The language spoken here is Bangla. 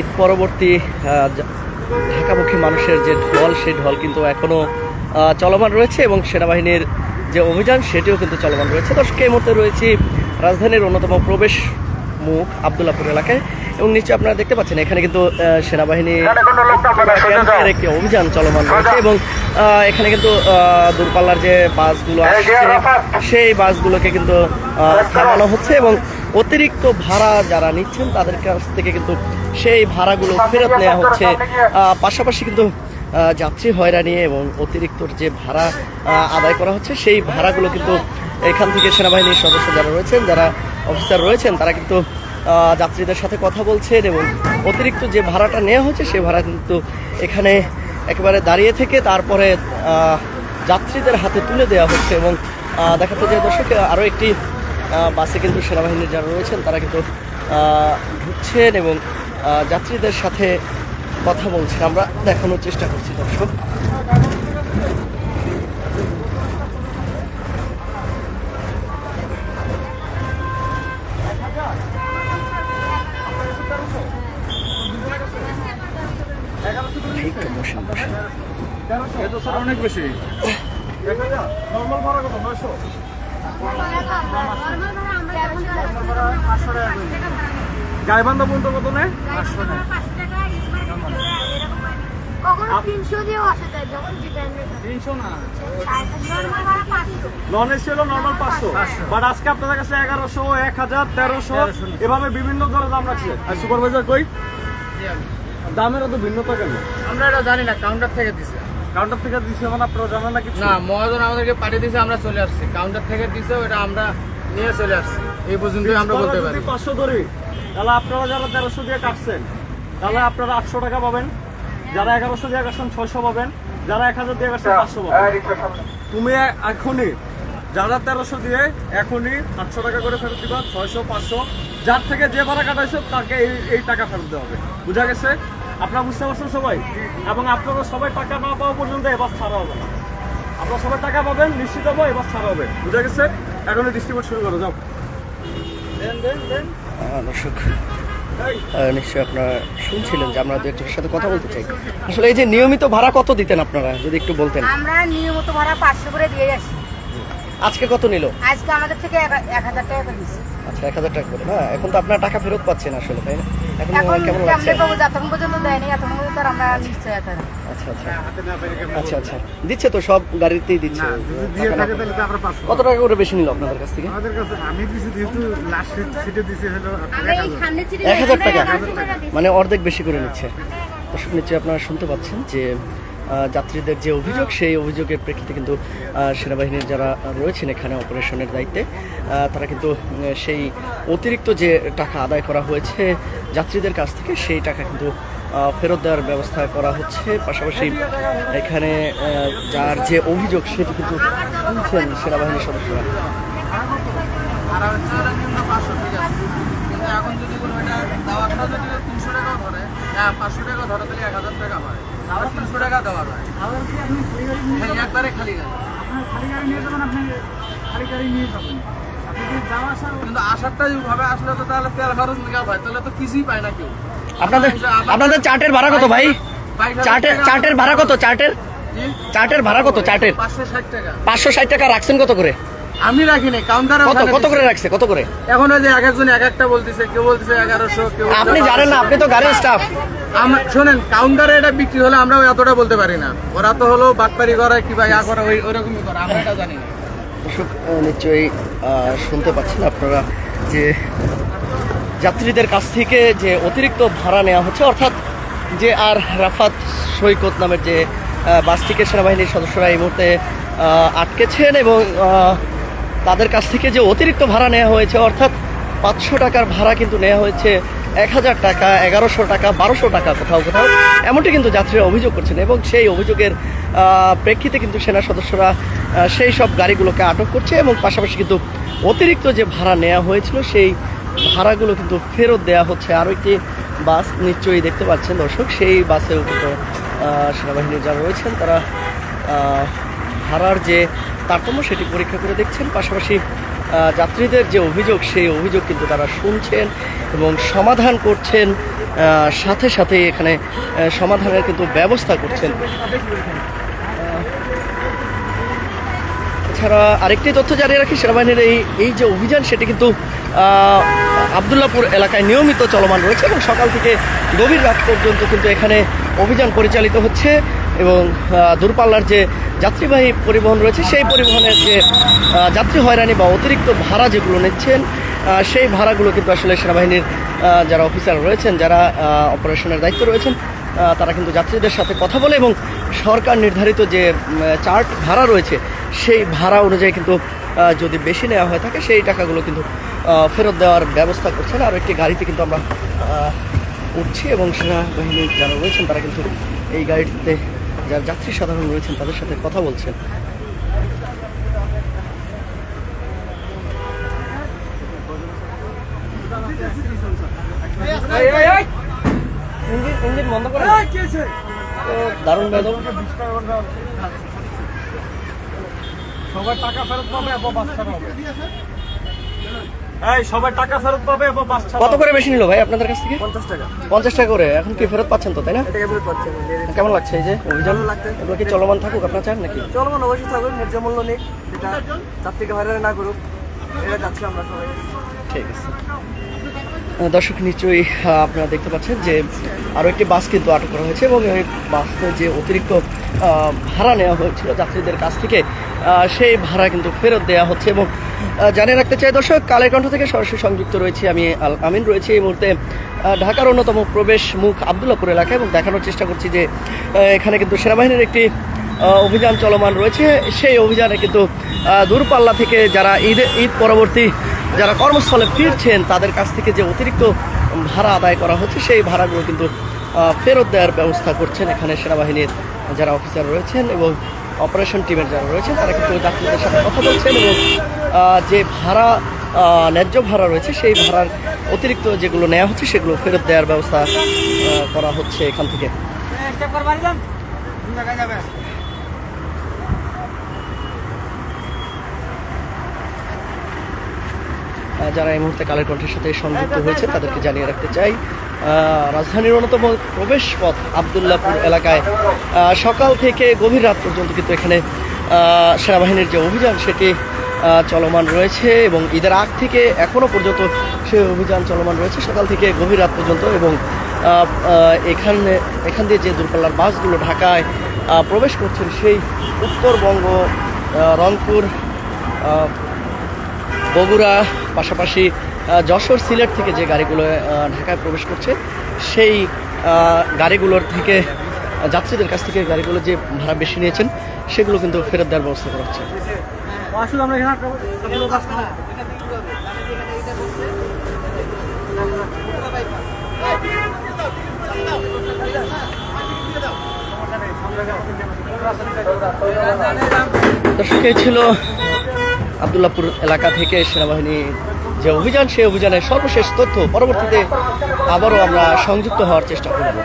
ঈদ পরবর্তী ঢাকামুখী মানুষের যে ঢল সেই ঢল কিন্তু এখনও চলমান রয়েছে এবং সেনাবাহিনীর যে অভিযান সেটিও কিন্তু চলমান রয়েছে। দর্শক এই মুহূর্তে রয়েছে রাজধানীর অন্যতম প্রবেশ মুখ আবদুল্লাপুর এলাকায় এবং নিশ্চয়ই আপনারা দেখতে পাচ্ছেন এখানে কিন্তু সেনাবাহিনী একটি অভিযান চলমান রয়েছে এবং এখানে কিন্তু দূরপাল্লার যে বাসগুলো আসছে সেই বাসগুলোকে কিন্তু থামানো হচ্ছে এবং অতিরিক্ত ভাড়া যারা নিচ্ছেন তাদের কাছ থেকে কিন্তু সেই ভাড়াগুলো ফেরত নেওয়া হচ্ছে। পাশাপাশি কিন্তু যাত্রী হয়রানি এবং অতিরিক্ত যে ভাড়া আদায় করা হচ্ছে, সেই ভাড়াগুলো কিন্তু এখান থেকে সেনাবাহিনীর সদস্য যারা রয়েছেন, যারা অফিসার রয়েছেন, তারা কিন্তু যাত্রীদের সাথে কথা বলছেন এবং অতিরিক্ত যে ভাড়াটা নেওয়া হচ্ছে সেই ভাড়া কিন্তু এখানে একেবারে দাঁড়িয়ে থেকে তারপরে যাত্রীদের হাতে তুলে দেওয়া হচ্ছে এবং দেখাতে যে দর্শক, আরও একটি বাসে কিন্তু সেনাবাহিনীর যারা রয়েছেন, তারা কিন্তু ঢুকছেন এবং যাত্রীদের সাথে কথা বলছি আমরা দেখানোর চেষ্টা করছি দর্শক। অনেক বেশি গাইবান্ধা পর্যন্ত কত নেয়? নন এসি হলো নর্মাল পাঁচশো। বাট আজকে আপনাদের কাছে এগারোশো এক হাজার তেরোশো এভাবে বিভিন্ন দরে দাম রাখছে। আর সুপারভাইজার কই? দামের তো ভিন্নতা কেন? আমরা এটা জানি না কাউন্টার থেকে দিছে। কাউন্টার থেকে দিচ্ছে মানে আপনারা জানেন না কিছু? না মহাজন আমাদেরকে পাঠিয়ে দিছে আমরা চলে আসছি। কাউন্টার থেকে দিছে ওটা আমরা নিয়ে চলে আসছি। এই পর্যন্তই আমরা বলতে পারি। পাঁচশো ধরি তাহলে আপনারা যারা তেরোশো দিয়ে কাটছেন তাহলে আপনারা আটশো টাকা পাবেন। যারা এগারোশো দিয়ে কাটছেন ছয়শো পাবেন। যারা এক হাজার দিয়ে কাটছেন পাঁচশো পাবেন। তুমি এখনই যারা তেরোশো দিয়ে এখনই আটশো টাকা করে ফেরত দিবা ছয়শো পাঁচশো যার থেকে যে ভাড়া কাটাইছো তাকে এই এই টাকা ফেরত দেওয়া হবে। বুঝা গেছে? আপনারা বুঝতে পারছেন সবাই? এবং আপনারা সবাই টাকা না পাওয়া পর্যন্ত এবার ছাড়া হবে না। আপনারা সবাই টাকা পাবেন নিশ্চিত হব এবার ছাড়া হবে। বুঝা গেছে? এখনই ডিস্ট্রিবিউট শুরু করো যাও। দেন দেন দেন। দর্শক এই নিশ্চয়ই আপনারা শুনছিলেন যে আমরা দু একজনের সাথে কথা বলতে চাই। আসলে এই যে নিয়মিত ভাড়া কত দিতেন আপনারা, যদি একটু বলতেন? আমরা নিয়মিত ভাড়া পাঁচশো করে দিয়ে আসি। আজকে কত নিল? আজকে আমাদের থেকে এক হাজার টাকা করে দিচ্ছে আচ্ছা এক হাজার টাকা করে। না এখন তো আপনার টাকা ফেরত পাচ্ছেন আসলে তাই না? এখন এখন কেমন লাগছে? যতক্ষণ পর্যন্ত দেয়নি এতক্ষণ পর্যন্ত আমরা নিশ্চয়তা আচ্ছা আচ্ছা। আচ্ছা আচ্ছা। দিচ্ছে তো সব গাড়িতেই দিচ্ছে। কত টাকা করে বেশি নিল আপনাদের কাছ থেকে? আমাদের কাছে আমি দিছি যেহেতু লাস্ট সিটে দিছি হলো আমরা এই সামনে চিঠি এক হাজার টাকা। মানে অর্ধেক বেশি করে নিচ্ছে। দর্শক নিশ্চয়ই আপনারা শুনতে পাচ্ছেন যে যাত্রীদের যে অভিযোগ সেই অভিযোগের প্রেক্ষিতে কিন্তু সেনাবাহিনীর যারা রয়েছেন এখানে অপারেশনের দায়িত্বে তারা কিন্তু সেই অতিরিক্ত যে টাকা আদায় করা হয়েছে যাত্রীদের কাছ থেকে সেই টাকা কিন্তু ফেরত দেওয়ার ব্যবস্থা করা হচ্ছে। পাশাপাশি এখানে যার যে অভিযোগ সেটি কিন্তু শুনছেন সেনাবাহিনীর সদস্যরা। এখন যদি কোনো এটা যদি তিনশো টাকাও ধরে হ্যাঁ পাঁচশো টাকা ধরে তাহলে এক হাজার টাকা হয়। আবার তিনশো টাকা দেওয়া যায়। হ্যাঁ, একবারে খালি গাড়ি। কিন্তু আসারটা ভাবে আসলে তো তাহলে তেল খরচ নিকা ভাই তাহলে তো কিছুই পায় না কেউ। আপনাদের আপনাদের চার্টের ভাড়া কত ভাই? চার্টের চার্টের ভাড়া কত? চার্টের জি? চার্টের ভাড়া কত? চার্টের পাঁচশো ষাট টাকা। পাঁচশো ষাট টাকা রাখছেন কত করে? আমি রাখিনি কাউন্টারে কত কত করে রাখছে? কত করে? এখন ওই যে এক একজন এক একটা বলতেছে কেউ বলতেছে এগারোশো আপনি জানেন না আপনি তো গাড়ির স্টাফ আমরা শোনেন কাউন্টারে এটা বিক্রি হলে আমরা এতটা বলতে পারি না। ওরা তো হলো বাটপারি করে কিংবা ইয়া করে, ওই ওরকমই করা, আমরা এটা জানি না। নিশ্চয়ই শুনতে পাচ্ছেন আপনারা যে যাত্রীদের কাছ থেকে যে অতিরিক্ত ভাড়া নেওয়া হচ্ছে, অর্থাৎ যে আর রাফাত সৈকত নামের যে বাসটিকে সেনাবাহিনীর সদস্যরা এই মুহূর্তে আটকেছেন এবং তাদের কাছ থেকে যে অতিরিক্ত ভাড়া নেওয়া হয়েছে, অর্থাৎ পাঁচশো টাকার ভাড়া কিন্তু নেওয়া হয়েছে এক হাজার টাকা, এগারোশো টাকা, বারোশো টাকা কোথাও কোথাও। এমনটি কিন্তু যাত্রীরা অভিযোগ করছেন এবং সেই অভিযোগের প্রেক্ষিতে কিন্তু সেনা সদস্যরা সেই সব গাড়িগুলোকে আটক করছে এবং পাশাপাশি কিন্তু অতিরিক্ত যে ভাড়া নেওয়া হয়েছিল, সেই ভাড়াগুলো কিন্তু ফেরত দেওয়া হচ্ছে। আরও একটি বাস নিশ্চয়ই দেখতে পাচ্ছেন দর্শক, সেই বাসেও কিন্তু সেনাবাহিনীর যারা রয়েছেন, তারা ভাড়ার যে তারতম্য সেটি পরীক্ষা করে দেখছেন। পাশাপাশি যাত্রীদের যে অভিযোগ, সেই অভিযোগ কিন্তু তারা শুনছেন এবং সমাধান করছেন সাথে সাথে এখানে সমাধানের কিন্তু ব্যবস্থা করছেন। এছাড়া আরেকটি তথ্য জানিয়ে রাখি, সেনাবাহিনীর এই এই যে অভিযান, সেটি কিন্তু আবদুল্লাপুর এলাকায় নিয়মিত চলমান রয়েছে এবং সকাল থেকে গভীর রাত পর্যন্ত কিন্তু এখানে অভিযান পরিচালিত হচ্ছে। এবং দূরপাল্লার যে যাত্রীবাহী পরিবহন রয়েছে, সেই পরিবহনের যে যাত্রী হয়রানি বা অতিরিক্ত ভাড়া যেগুলো নিচ্ছেন সেই ভাড়াগুলো কিন্তু আসলে সেনাবাহিনীর যারা অফিসার রয়েছেন, যারা অপারেশনের দায়িত্ব রয়েছেন তারা কিন্তু যাত্রীদের সাথে কথা বলে এবং সরকার নির্ধারিত যে চার্ট ভাড়া রয়েছে, সেই ভাড়া অনুযায়ী কিন্তু যদি বেশি নেওয়া হয়ে থাকে, সেই টাকাগুলো কিন্তু ফেরত দেওয়ার ব্যবস্থা করছেন। আর একটি গাড়িতে কিন্তু আমরা উঠছি এবং সেনাবাহিনী যারা রয়েছেন, তারা কিন্তু এই গাড়িতে যারা যাত্রী সাধারণ রয়েছেন, তাদের সাথে কথা বলছেন। দারুণ বেদম। সবাই টাকা ফেরত পাবে বাস হবে। সবাই টাকা ফেরত পাবে এবং কত করে বেশি নিল ভাই আপনাদের কাছ থেকে? পঞ্চাশ টাকা। পঞ্চাশ টাকা করে। এখন কি ফেরত পাচ্ছেন তো তাই না? কেমন লাগছে এই যে অভিযান? এগুলো কি চলমান থাকুক আপনার চান নাকি? চলমান অবশ্যই থাকুক ন্যায্য মূল্য নেই সেটা যাত্রীকে হয়রানি না করুক। এটা যাচ্ছি আমরা সবাই। ঠিক আছে। দর্শক নিশ্চয়ই আপনারা দেখতে পাচ্ছেন যে আরও একটি বাস কিন্তু আটক করা হয়েছে এবং ওই বাসে যে অতিরিক্ত ভাড়া নেওয়া হয়েছিল যাত্রীদের কাছ থেকে সেই ভাড়া কিন্তু ফেরত দেওয়া হচ্ছে এবং জানিয়ে রাখতে চাই দর্শক, কালের কণ্ঠ থেকে সরাসরি সংযুক্ত রয়েছি আমি আল আমিন। রয়েছি এই মুহূর্তে ঢাকার অন্যতম প্রবেশ মুখ আবদুল্লাপুর এলাকা এবং দেখানোর চেষ্টা করছি যে এখানে কিন্তু সেনাবাহিনীর একটি অভিযান চলমান রয়েছে। সেই অভিযানে কিন্তু দূরপাল্লা থেকে যারা ঈদ ঈদ পরবর্তী যারা কর্মস্থলে ফিরছেন, তাদের কাছ থেকে যে অতিরিক্ত ভাড়া আদায় করা হচ্ছে, সেই ভাড়াগুলো কিন্তু ফেরত দেওয়ার ব্যবস্থা করছেন এখানে সেনাবাহিনীর যারা অফিসার রয়েছেন এবং অপারেশন টিমের যারা রয়েছেন, তারা কিন্তু যাত্রীদের সাথে কথা বলছেন এবং যে ভাড়া ন্যায্য ভাড়া রয়েছে, সেই ভাড়ার অতিরিক্ত যেগুলো নেওয়া হচ্ছে, সেগুলো ফেরত দেওয়ার ব্যবস্থা করা হচ্ছে এখান থেকে। যারা এই মুহূর্তে কালের কণ্ঠের সাথে সংযুক্ত হয়েছে, তাদেরকে জানিয়ে রাখতে চাই রাজধানীর অন্যতম প্রবেশ পথ আবদুল্লাপুর এলাকায়। সকাল থেকে গভীর রাত পর্যন্ত কিন্তু এখানে সেনাবাহিনীর যে অভিযান, সেটি চলমান রয়েছে এবং ঈদের আগ থেকে এখনও পর্যন্ত সেই অভিযান চলমান রয়েছে। সকাল থেকে গভীর রাত পর্যন্ত এবং এখানে, এখান দিয়ে যে দূরপাল্লার বাসগুলো ঢাকায় প্রবেশ করছেন সেই উত্তরবঙ্গ রংপুর বগুড়া, পাশাপাশি যশোর সিলেট থেকে যে গাড়িগুলো ঢাকায় প্রবেশ করছে সেই গাড়িগুলোর থেকে যাত্রীদের কাছ থেকে গাড়িগুলো যে ভাড়া বেশি নিয়েছেন সেগুলো কিন্তু ফেরত দেওয়ার ব্যবস্থা করা হচ্ছে। দর্শক ছিল আবদুল্লাপুর এলাকা থেকে সেনাবাহিনী যে অভিযান সেই অভিযানের সর্বশেষ তথ্য পরবর্তীতে আবারও আমরা সংযুক্ত হওয়ার চেষ্টা করব।